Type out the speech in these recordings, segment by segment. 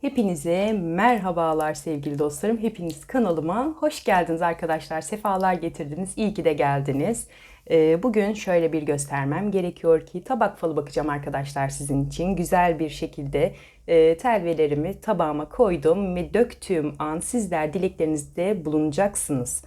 Hepinize merhabalar sevgili dostlarım. Hepiniz kanalıma hoş geldiniz arkadaşlar. Sefalar getirdiniz. İyi ki de geldiniz. Ee, Bugün şöyle bir göstermem gerekiyor ki tabak falı bakacağım arkadaşlar sizin için. Güzel bir şekilde e, telvelerimi tabağıma koydum ve döktüğüm an sizler dileklerinizde bulunacaksınız.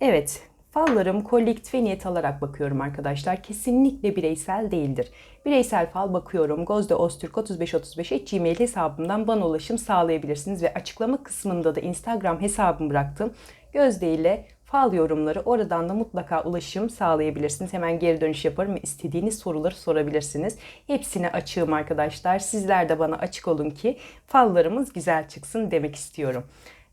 Evet Fallarım kolektif ve niyet alarak bakıyorum arkadaşlar. Kesinlikle bireysel değildir. Bireysel fal bakıyorum. Gozde Ostürk 3535 gmail hesabımdan bana ulaşım sağlayabilirsiniz. Ve açıklama kısmında da Instagram hesabımı bıraktım. Gözde ile fal yorumları oradan da mutlaka ulaşım sağlayabilirsiniz. Hemen geri dönüş yaparım ve istediğiniz soruları sorabilirsiniz. Hepsine açığım arkadaşlar. Sizler de bana açık olun ki fallarımız güzel çıksın demek istiyorum.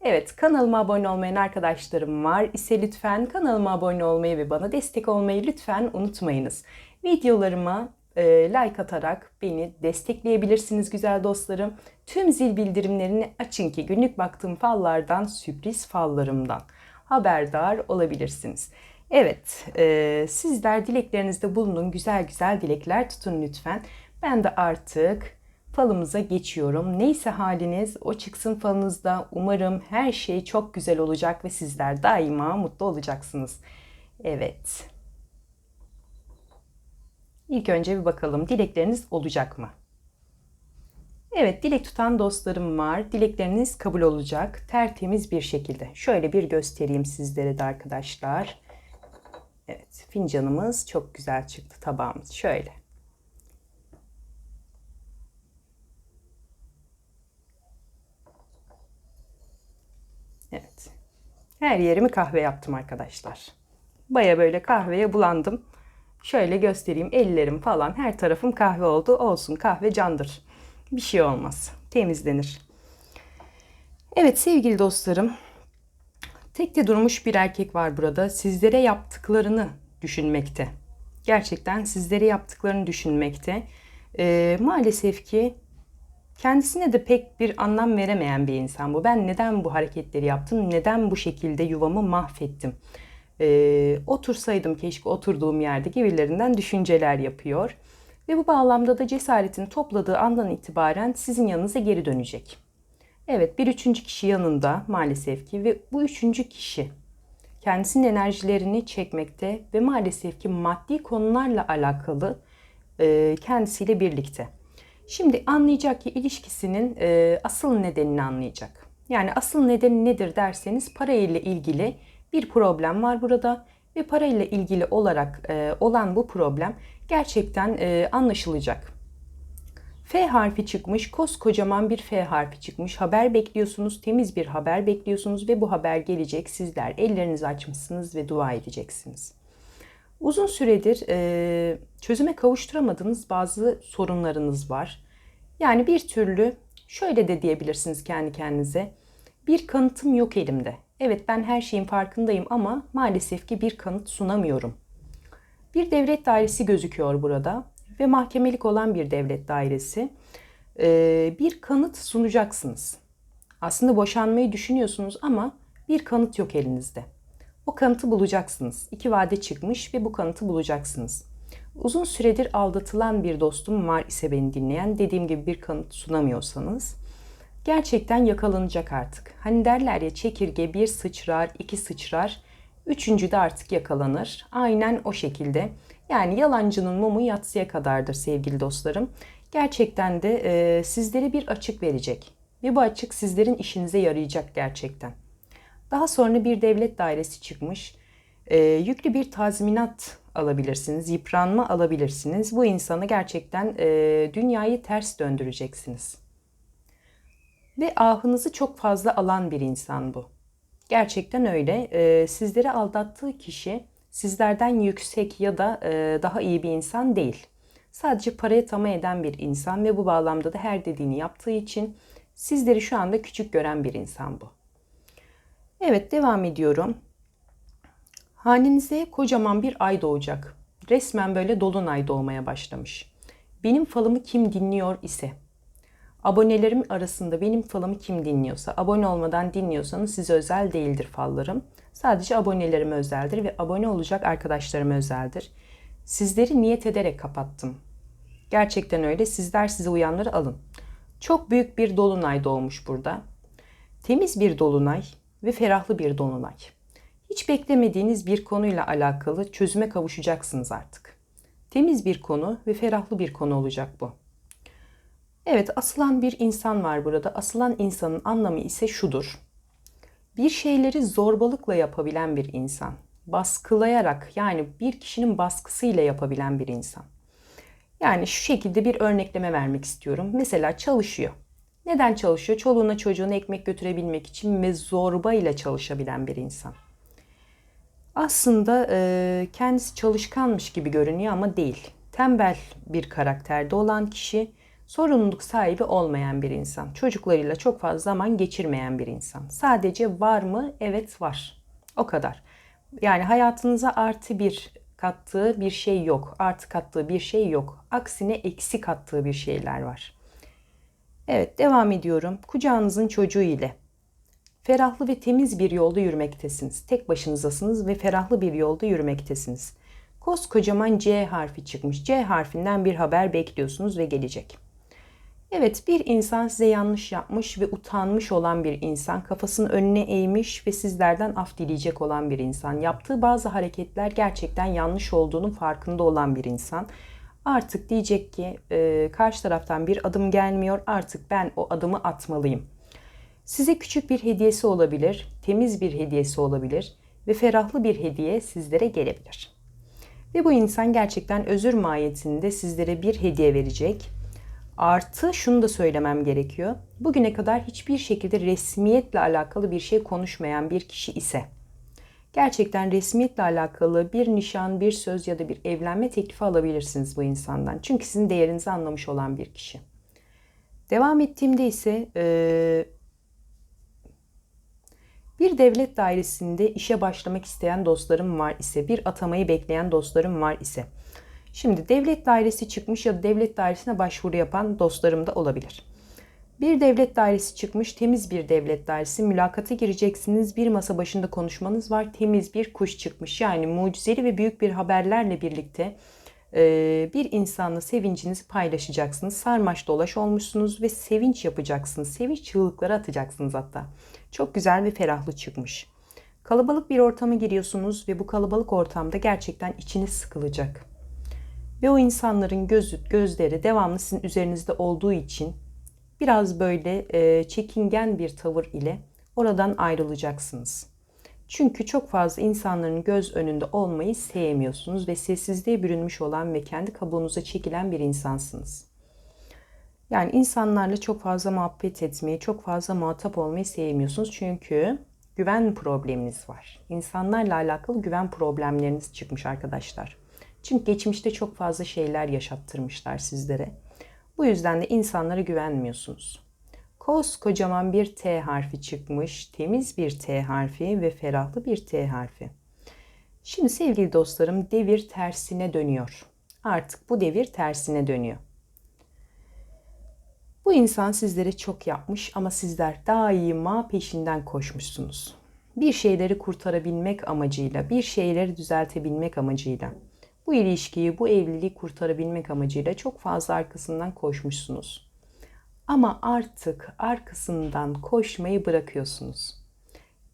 Evet kanalıma abone olmayan arkadaşlarım var ise lütfen kanalıma abone olmayı ve bana destek olmayı lütfen unutmayınız. Videolarıma e, like atarak beni destekleyebilirsiniz güzel dostlarım. Tüm zil bildirimlerini açın ki günlük baktığım fallardan sürpriz fallarımdan haberdar olabilirsiniz. Evet e, sizler dileklerinizde bulunun güzel güzel dilekler tutun lütfen. Ben de artık falımıza geçiyorum. Neyse haliniz o çıksın falınızda. Umarım her şey çok güzel olacak ve sizler daima mutlu olacaksınız. Evet. İlk önce bir bakalım dilekleriniz olacak mı? Evet dilek tutan dostlarım var. Dilekleriniz kabul olacak. Tertemiz bir şekilde. Şöyle bir göstereyim sizlere de arkadaşlar. Evet fincanımız çok güzel çıktı tabağımız. Şöyle. Evet. Her yerimi kahve yaptım arkadaşlar. Baya böyle kahveye bulandım. Şöyle göstereyim ellerim falan her tarafım kahve oldu. Olsun kahve candır. Bir şey olmaz. Temizlenir. Evet sevgili dostlarım. Tekte durmuş bir erkek var burada. Sizlere yaptıklarını düşünmekte. Gerçekten sizlere yaptıklarını düşünmekte. Ee, maalesef ki Kendisine de pek bir anlam veremeyen bir insan bu. Ben neden bu hareketleri yaptım? Neden bu şekilde yuvamı mahvettim? Ee, otursaydım keşke oturduğum yerde gibilerinden düşünceler yapıyor. Ve bu bağlamda da cesaretini topladığı andan itibaren sizin yanınıza geri dönecek. Evet bir üçüncü kişi yanında maalesef ki ve bu üçüncü kişi kendisinin enerjilerini çekmekte ve maalesef ki maddi konularla alakalı e, kendisiyle birlikte. Şimdi anlayacak ki ilişkisinin e, asıl nedenini anlayacak. Yani asıl nedeni nedir derseniz para ile ilgili bir problem var burada ve para ile ilgili olarak e, olan bu problem gerçekten e, anlaşılacak. F harfi çıkmış, koskocaman bir F harfi çıkmış. Haber bekliyorsunuz, temiz bir haber bekliyorsunuz ve bu haber gelecek. Sizler ellerinizi açmışsınız ve dua edeceksiniz. Uzun süredir e, çözüme kavuşturamadığınız bazı sorunlarınız var. Yani bir türlü şöyle de diyebilirsiniz kendi kendinize. Bir kanıtım yok elimde. Evet ben her şeyin farkındayım ama maalesef ki bir kanıt sunamıyorum. Bir devlet dairesi gözüküyor burada ve mahkemelik olan bir devlet dairesi. Ee, bir kanıt sunacaksınız. Aslında boşanmayı düşünüyorsunuz ama bir kanıt yok elinizde. O kanıtı bulacaksınız. İki vade çıkmış ve bu kanıtı bulacaksınız. Uzun süredir aldatılan bir dostum var ise beni dinleyen dediğim gibi bir kanıt sunamıyorsanız gerçekten yakalanacak artık. Hani derler ya çekirge bir sıçrar, iki sıçrar, üçüncü de artık yakalanır. Aynen o şekilde. Yani yalancının mumu yatsıya kadardır sevgili dostlarım. Gerçekten de e, sizlere bir açık verecek. Ve bu açık sizlerin işinize yarayacak gerçekten. Daha sonra bir devlet dairesi çıkmış. E, yüklü bir tazminat alabilirsiniz, yıpranma alabilirsiniz. Bu insanı gerçekten e, dünyayı ters döndüreceksiniz. Ve ahınızı çok fazla alan bir insan bu. Gerçekten öyle. E, sizleri aldattığı kişi sizlerden yüksek ya da e, daha iyi bir insan değil. Sadece paraya tamah eden bir insan ve bu bağlamda da her dediğini yaptığı için sizleri şu anda küçük gören bir insan bu. Evet devam ediyorum. Hanenize kocaman bir ay doğacak. Resmen böyle dolunay doğmaya başlamış. Benim falımı kim dinliyor ise, abonelerim arasında benim falımı kim dinliyorsa, abone olmadan dinliyorsanız size özel değildir fallarım. Sadece abonelerime özeldir ve abone olacak arkadaşlarıma özeldir. Sizleri niyet ederek kapattım. Gerçekten öyle. Sizler size uyanları alın. Çok büyük bir dolunay doğmuş burada. Temiz bir dolunay ve ferahlı bir dolunay. Hiç beklemediğiniz bir konuyla alakalı çözüme kavuşacaksınız artık. Temiz bir konu ve ferahlı bir konu olacak bu. Evet, asılan bir insan var burada. Asılan insanın anlamı ise şudur. Bir şeyleri zorbalıkla yapabilen bir insan. Baskılayarak yani bir kişinin baskısıyla yapabilen bir insan. Yani şu şekilde bir örnekleme vermek istiyorum. Mesela çalışıyor. Neden çalışıyor? Çoluğuna çocuğuna ekmek götürebilmek için ve zorbayla çalışabilen bir insan. Aslında e, kendisi çalışkanmış gibi görünüyor ama değil. Tembel bir karakterde olan kişi, sorumluluk sahibi olmayan bir insan. Çocuklarıyla çok fazla zaman geçirmeyen bir insan. Sadece var mı? Evet var. O kadar. Yani hayatınıza artı bir kattığı bir şey yok. Artı kattığı bir şey yok. Aksine eksi kattığı bir şeyler var. Evet devam ediyorum. Kucağınızın çocuğu ile ferahlı ve temiz bir yolda yürümektesiniz. Tek başınızasınız ve ferahlı bir yolda yürümektesiniz. Koskocaman C harfi çıkmış. C harfinden bir haber bekliyorsunuz ve gelecek. Evet bir insan size yanlış yapmış ve utanmış olan bir insan, kafasını önüne eğmiş ve sizlerden af dileyecek olan bir insan. Yaptığı bazı hareketler gerçekten yanlış olduğunun farkında olan bir insan. Artık diyecek ki e, karşı taraftan bir adım gelmiyor artık ben o adımı atmalıyım. Size küçük bir hediyesi olabilir, temiz bir hediyesi olabilir ve ferahlı bir hediye sizlere gelebilir. Ve bu insan gerçekten özür mahiyetinde sizlere bir hediye verecek. Artı şunu da söylemem gerekiyor. Bugüne kadar hiçbir şekilde resmiyetle alakalı bir şey konuşmayan bir kişi ise gerçekten resmiyetle alakalı bir nişan, bir söz ya da bir evlenme teklifi alabilirsiniz bu insandan. Çünkü sizin değerinizi anlamış olan bir kişi. Devam ettiğimde ise e, bir devlet dairesinde işe başlamak isteyen dostlarım var ise, bir atamayı bekleyen dostlarım var ise. Şimdi devlet dairesi çıkmış ya da devlet dairesine başvuru yapan dostlarım da olabilir. Bir devlet dairesi çıkmış, temiz bir devlet dairesi. Mülakata gireceksiniz, bir masa başında konuşmanız var. Temiz bir kuş çıkmış. Yani mucizeli ve büyük bir haberlerle birlikte bir insanla sevincinizi paylaşacaksınız. Sarmaş dolaş olmuşsunuz ve sevinç yapacaksınız. Sevinç çığlıkları atacaksınız hatta. Çok güzel ve ferahlı çıkmış. Kalabalık bir ortama giriyorsunuz ve bu kalabalık ortamda gerçekten içiniz sıkılacak. Ve o insanların gözü, gözleri devamlı sizin üzerinizde olduğu için biraz böyle e, çekingen bir tavır ile oradan ayrılacaksınız. Çünkü çok fazla insanların göz önünde olmayı sevmiyorsunuz ve sessizliğe bürünmüş olan ve kendi kabuğunuza çekilen bir insansınız. Yani insanlarla çok fazla muhabbet etmeyi, çok fazla muhatap olmayı sevmiyorsunuz. Çünkü güven probleminiz var. İnsanlarla alakalı güven problemleriniz çıkmış arkadaşlar. Çünkü geçmişte çok fazla şeyler yaşattırmışlar sizlere. Bu yüzden de insanlara güvenmiyorsunuz. Koskocaman bir T harfi çıkmış. Temiz bir T harfi ve ferahlı bir T harfi. Şimdi sevgili dostlarım devir tersine dönüyor. Artık bu devir tersine dönüyor. Bu insan sizlere çok yapmış ama sizler daima peşinden koşmuşsunuz. Bir şeyleri kurtarabilmek amacıyla, bir şeyleri düzeltebilmek amacıyla, bu ilişkiyi, bu evliliği kurtarabilmek amacıyla çok fazla arkasından koşmuşsunuz. Ama artık arkasından koşmayı bırakıyorsunuz.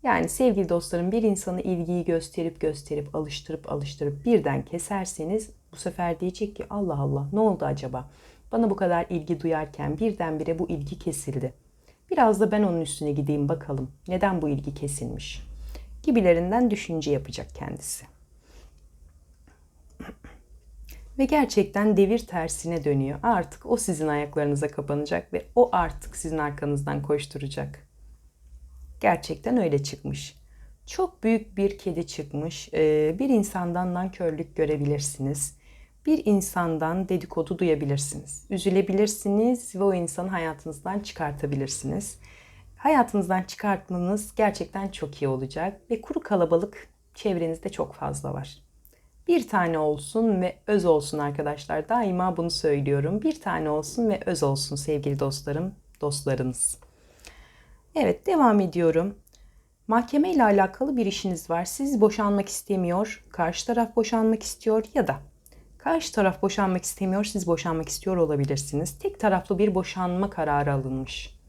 Yani sevgili dostlarım bir insanı ilgiyi gösterip gösterip alıştırıp alıştırıp birden keserseniz bu sefer diyecek ki Allah Allah ne oldu acaba? Bana bu kadar ilgi duyarken birdenbire bu ilgi kesildi. Biraz da ben onun üstüne gideyim bakalım. Neden bu ilgi kesilmiş? Gibilerinden düşünce yapacak kendisi. Ve gerçekten devir tersine dönüyor. Artık o sizin ayaklarınıza kapanacak ve o artık sizin arkanızdan koşturacak. Gerçekten öyle çıkmış. Çok büyük bir kedi çıkmış. Ee, bir insandan nankörlük görebilirsiniz. Bir insandan dedikodu duyabilirsiniz. Üzülebilirsiniz ve o insanı hayatınızdan çıkartabilirsiniz. Hayatınızdan çıkartmanız gerçekten çok iyi olacak ve kuru kalabalık çevrenizde çok fazla var. Bir tane olsun ve öz olsun arkadaşlar. Daima bunu söylüyorum. Bir tane olsun ve öz olsun sevgili dostlarım, dostlarınız. Evet devam ediyorum. Mahkeme ile alakalı bir işiniz var. Siz boşanmak istemiyor, karşı taraf boşanmak istiyor ya da Karşı taraf boşanmak istemiyor, siz boşanmak istiyor olabilirsiniz. Tek taraflı bir boşanma kararı alınmış.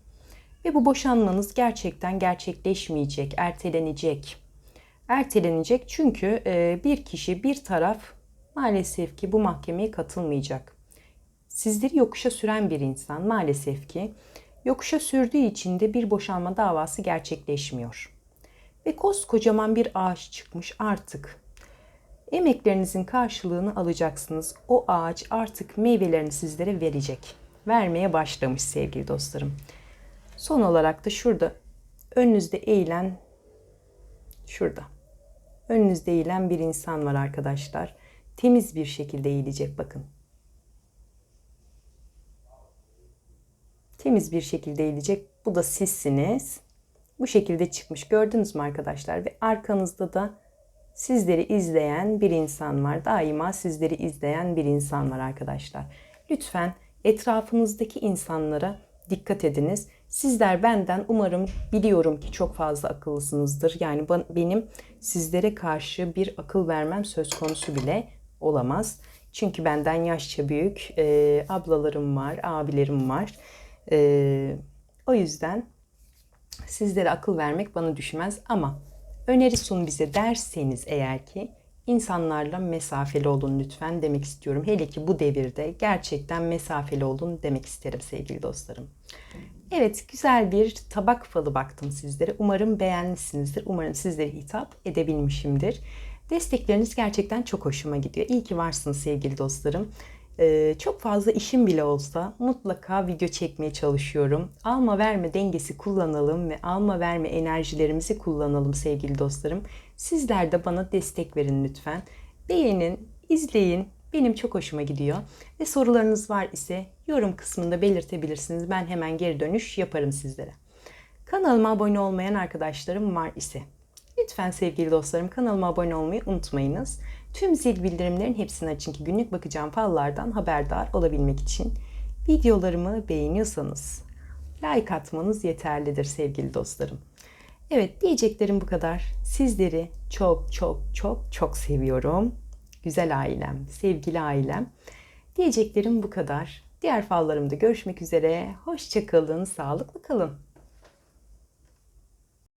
Ve bu boşanmanız gerçekten gerçekleşmeyecek, ertelenecek. Ertelenecek çünkü e, bir kişi, bir taraf maalesef ki bu mahkemeye katılmayacak. Sizleri yokuşa süren bir insan maalesef ki yokuşa sürdüğü için de bir boşanma davası gerçekleşmiyor. Ve koskocaman bir ağaç çıkmış artık. Emeklerinizin karşılığını alacaksınız. O ağaç artık meyvelerini sizlere verecek. Vermeye başlamış sevgili dostlarım. Son olarak da şurada önünüzde eğilen şurada. Önünüzde eğilen bir insan var arkadaşlar. Temiz bir şekilde eğilecek bakın. Temiz bir şekilde eğilecek. Bu da sizsiniz. Bu şekilde çıkmış. Gördünüz mü arkadaşlar? Ve arkanızda da sizleri izleyen bir insan var. Daima sizleri izleyen bir insan var arkadaşlar. Lütfen etrafınızdaki insanlara dikkat ediniz. Sizler benden umarım biliyorum ki çok fazla akıllısınızdır. Yani benim sizlere karşı bir akıl vermem söz konusu bile olamaz. Çünkü benden yaşça büyük e, ablalarım var, abilerim var. E, o yüzden sizlere akıl vermek bana düşmez ama öneri sun bize derseniz eğer ki insanlarla mesafeli olun lütfen demek istiyorum. Hele ki bu devirde gerçekten mesafeli olun demek isterim sevgili dostlarım. Evet güzel bir tabak falı baktım sizlere. Umarım beğenmişsinizdir. Umarım sizlere hitap edebilmişimdir. Destekleriniz gerçekten çok hoşuma gidiyor. İyi ki varsınız sevgili dostlarım. Ee, çok fazla işim bile olsa mutlaka video çekmeye çalışıyorum. Alma verme dengesi kullanalım ve alma verme enerjilerimizi kullanalım sevgili dostlarım. Sizler de bana destek verin lütfen. Beğenin, izleyin. Benim çok hoşuma gidiyor. Ve sorularınız var ise yorum kısmında belirtebilirsiniz. Ben hemen geri dönüş yaparım sizlere. Kanalıma abone olmayan arkadaşlarım var ise lütfen sevgili dostlarım kanalıma abone olmayı unutmayınız. Tüm zil bildirimlerin hepsini açın ki günlük bakacağım fallardan haberdar olabilmek için videolarımı beğeniyorsanız like atmanız yeterlidir sevgili dostlarım. Evet diyeceklerim bu kadar. Sizleri çok çok çok çok seviyorum. Güzel ailem, sevgili ailem. Diyeceklerim bu kadar. Diğer fallarımda görüşmek üzere. Hoşçakalın, sağlıklı kalın.